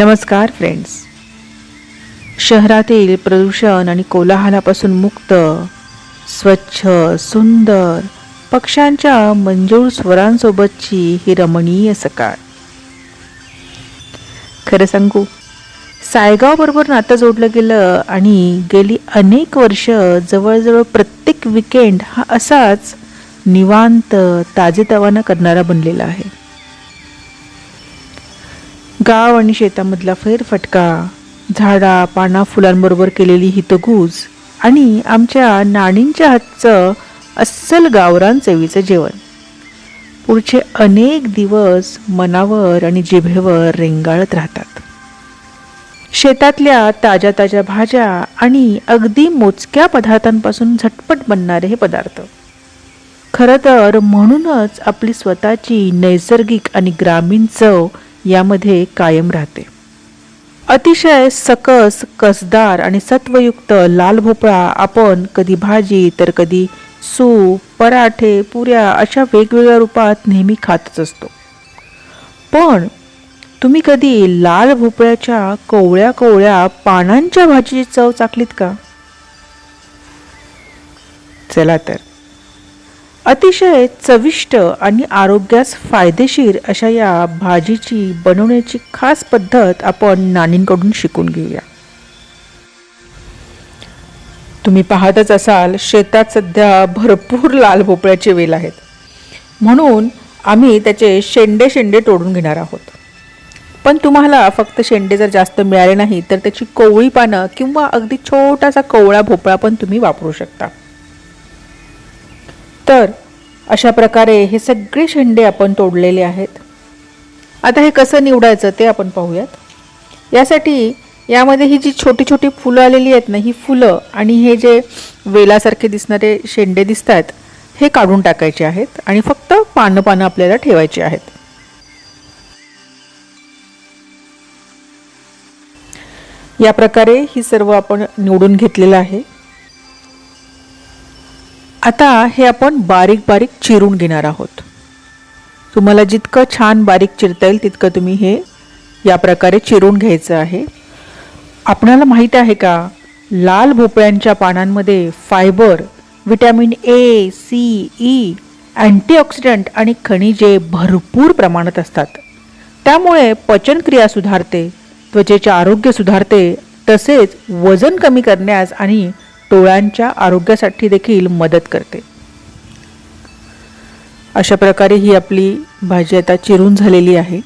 नमस्कार फ्रेंड्स शहरातील प्रदूषण आणि कोलाहलापासून मुक्त स्वच्छ सुंदर पक्ष्यांच्या मंजूळ स्वरांसोबतची ही रमणीय सकाळ. खरं सांगू सायगावबरोबर नातं जोडलं गेलं आणि गेली अनेक वर्ष जवळजवळ प्रत्येक विकेंड हा असाच निवांत ताजेतवाना करणारा बनलेला आहे. गाव आणि शेतामधला फेरफटका झाडा पाना फुलांबरोबर केलेली हितगूज आणि आमच्या नाणींच्या हातचं अस्सल गावरान चवीचं जेवण. पुढचे अनेक दिवस मनावर आणि जिभेवर रेंगाळत राहतात. शेतातल्या ताज्या ताज्या भाज्या आणि अगदी मोजक्या पदार्थांपासून झटपट बनणारे हे पदार्थ. खरं तर म्हणूनच आपली स्वतःची नैसर्गिक आणि ग्रामीण चव यामध्ये कायम राहते. अतिशय सकस कसदार आणि सत्वयुक्त लाल भोपळा आपण कधी भाजी तर कधी सूप पराठे पुऱ्या अशा वेगवेगळ्या रूपात नेहमी खातच असतो. पण तुम्ही कधी लाल भोपळ्याच्या कोवळ्या कोवळ्या पानांच्या भाजीची चव चाकलीत का? चला तर. अतिशय चविष्ट आणि आरोग्यास फायदेशीर अशा या भाजीची बनवण्याची खास पद्धत आपण नानींकडून शिकून घेऊया. तुम्ही पाहतच असाल शेतात सध्या भरपूर लाल भोपळ्याचे वेल आहेत. म्हणून आम्ही त्याचे शेंडे शेंडे तोडून घेणार आहोत. पण तुम्हाला फक्त शेंडे जर जास्त मिळाले नाही तर त्याची कोवळी पानं किंवा अगदी छोटासा कोवळा भोपळा पण तुम्ही वापरू शकता. तर अशा प्रकारे हे सगळे शेंडे आपण तोडलेले आहेत. आता हे कसं निवडायचं ते आपण पाहूयात. यासाठी यामध्ये ही जी छोटी छोटी फुलं आलेली आहेत ना ही फुलं आणि हे जे वेलासारखे दिसणारे शेंडे दिसत आहेत हे काढून टाकायचे आहेत आणि फक्त पानं पानं आपल्याला ठेवायची आहेत. या प्रकारे ही सर्व आपण निवडून घेतलेलं आहे. आता हे आपण बारीक बारीक चिरून घेणार आहोत. तुम्हाला जितकं छान बारीक चिरता येईल तितकं तुम्ही हे या प्रकारे चिरून घ्यायचं आहे. आपणाला माहीत आहे का लाल भोपळ्यांच्या पानांमध्ये fibre vitamin A C E antioxidant आणि खनिजे भरपूर प्रमाणात असतात. त्यामुळे पचनक्रिया सुधारते त्वचेचे आरोग्य सुधारते तसेच वजन कमी करण्यास आणि डोळ्यांच्या आरोग्यासाठी देखील मदत करते. अशा प्रकारे ही आपली भाजी आता चिरून झालेली आहे.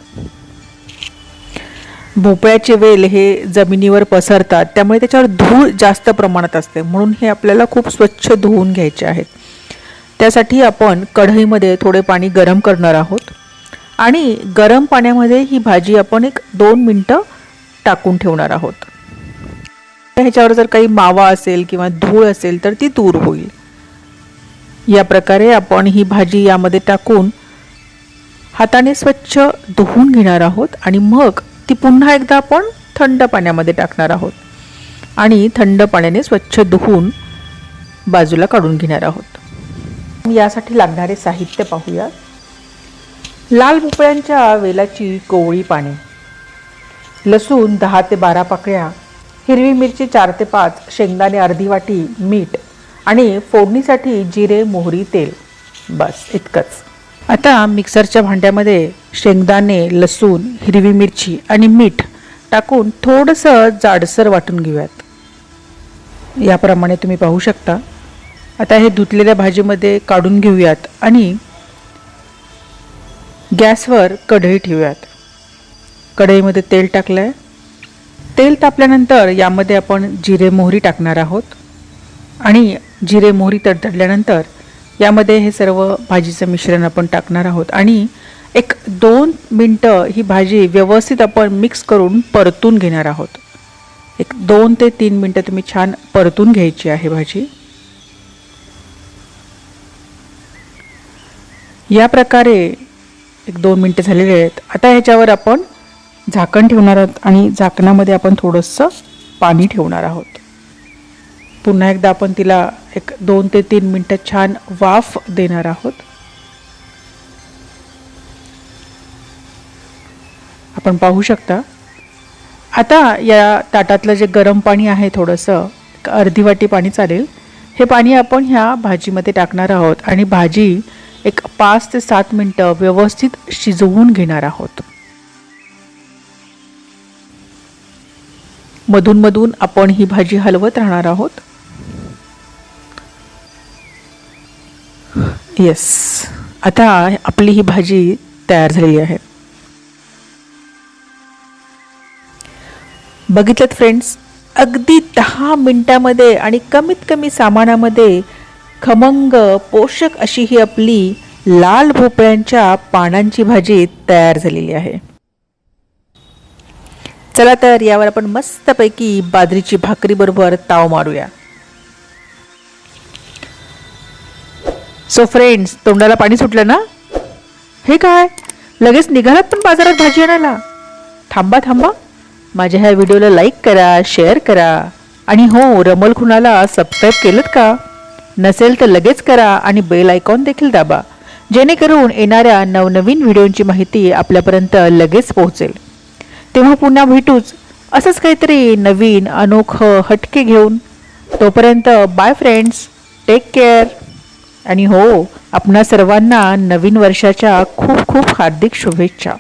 भोपळ्याचे वेल हे जमिनीवर पसरतात त्यामुळे त्याच्यावर धूळ जास्त प्रमाणात असते. म्हणून हे आपल्याला खूप स्वच्छ धुवून घ्यायचे आहेत. त्यासाठी आपण कढईमध्ये थोडे पाणी गरम करणार आहोत. आणि गरम पाण्यामध्ये ही भाजी आपण एक दोन मिनटं टाकून ठेवणार आहोत. ह्याच्यावर जर काही मावा असेल किंवा धूळ असेल तर ती दूर होईल. या प्रकारे आपण ही भाजी यामध्ये टाकून हाताने स्वच्छ धुवून घेणार आहोत आणि मग ती पुन्हा एकदा आपण थंड पाण्यामध्ये टाकणार आहोत. आणि थंड पाण्याने स्वच्छ धुवून बाजूला काढून घेणार आहोत. यासाठी लागणारे साहित्य पाहूया. लाल भोपळ्यांच्या वेलाची कोवळी पाने. लसूण दहा ते बारा पाकळ्या हिरवी मिरची चार ते पाच शेंगदाणे अर्धी वाटी मीठ आणि फोडणीसाठी जिरे मोहरी तेल. बस इतकंच. आता मिक्सरच्या भांड्यामध्ये शेंगदाणे लसूण हिरवी मिरची आणि मीठ टाकून थोडंसं जाडसर वाटून घेऊयात. याप्रमाणे तुम्ही पाहू शकता. आता हे धुतलेल्या भाजीमध्ये काढून घेऊयात आणि गॅसवर कढई ठेवूयात. कढईमध्ये तेल टाकलं आहे तेल तापल्यानंतर यामध्ये आपण जिरे मोहरी टाकणार आहोत. आणि जिरे मोहरी तडतडल्यानंतर यामध्ये हे सर्व भाजीचं मिश्रण आपण टाकणार आहोत. आणि एक दोन मिनटं ही भाजी व्यवस्थित आपण मिक्स करून परतून घेणार आहोत. एक दोन ते तीन मिनटं तुम्ही छान परतून घ्यायची आहे भाजी. या प्रकारे एक दोन मिनटं झालेले आहेत. आता ह्याच्यावर आपण झाकण ठेवणार आहोत आणि झाकणामध्ये आपण थोडंसं पाणी ठेवणार आहोत. पुन्हा एकदा आपण तिला एक दोन ते तीन मिनटं छान वाफ देणार आहोत. आपण पाहू शकता. आता या ताटातलं जे गरम पाणी आहे थोडंसं एक अर्धी वाटी पाणी चालेल. हे पाणी आपण ह्या भाजीमध्ये टाकणार आहोत आणि भाजी एक पाच ते सात मिनटं व्यवस्थित शिजवून घेणार आहोत. मधून मधून आपण ही भाजी हलवत राहणार आहोत. येस आता आपली ही भाजी तयार झालेली आहे. बघितलं फ्रेंड्स अगदी दहा मिनटामध्ये आणि कमीत कमी सामानामध्ये खमंग पोषक अशी ही आपली लाल भोपळ्यांच्या पानांची भाजी तयार झालेली आहे. चला तर यावर आपण मस्तपैकी बाजरीची भाकरी बरोबर ताव मारूया. सो फ्रेंड्स तोंडाला पाणी सुटलं ना? हे काय? लगेच निघालात पण बाजारात भाजी आणायला? थांबा थांबा. माझ्या ह्या व्हिडिओला लाईक करा शेअर करा. आणि हो रमल खुणाला सबस्क्राईब केलं का? नसेल तर लगेच करा आणि बेल आयकॉन देखील दाबा. जेणेकरून येणाऱ्या नवनवीन व्हिडिओंची माहिती आपल्यापर्यंत लगेच पोहोचेल. तेव्हा पुन्हा भेटूच. असंच काहीतरी नवीन अनोखं हटके घेऊन. तोपर्यंत बाय फ्रेंड्स टेक केअर आणि हो आपणा सर्वांना नवीन वर्षाच्या खूप खूप हार्दिक शुभेच्छा.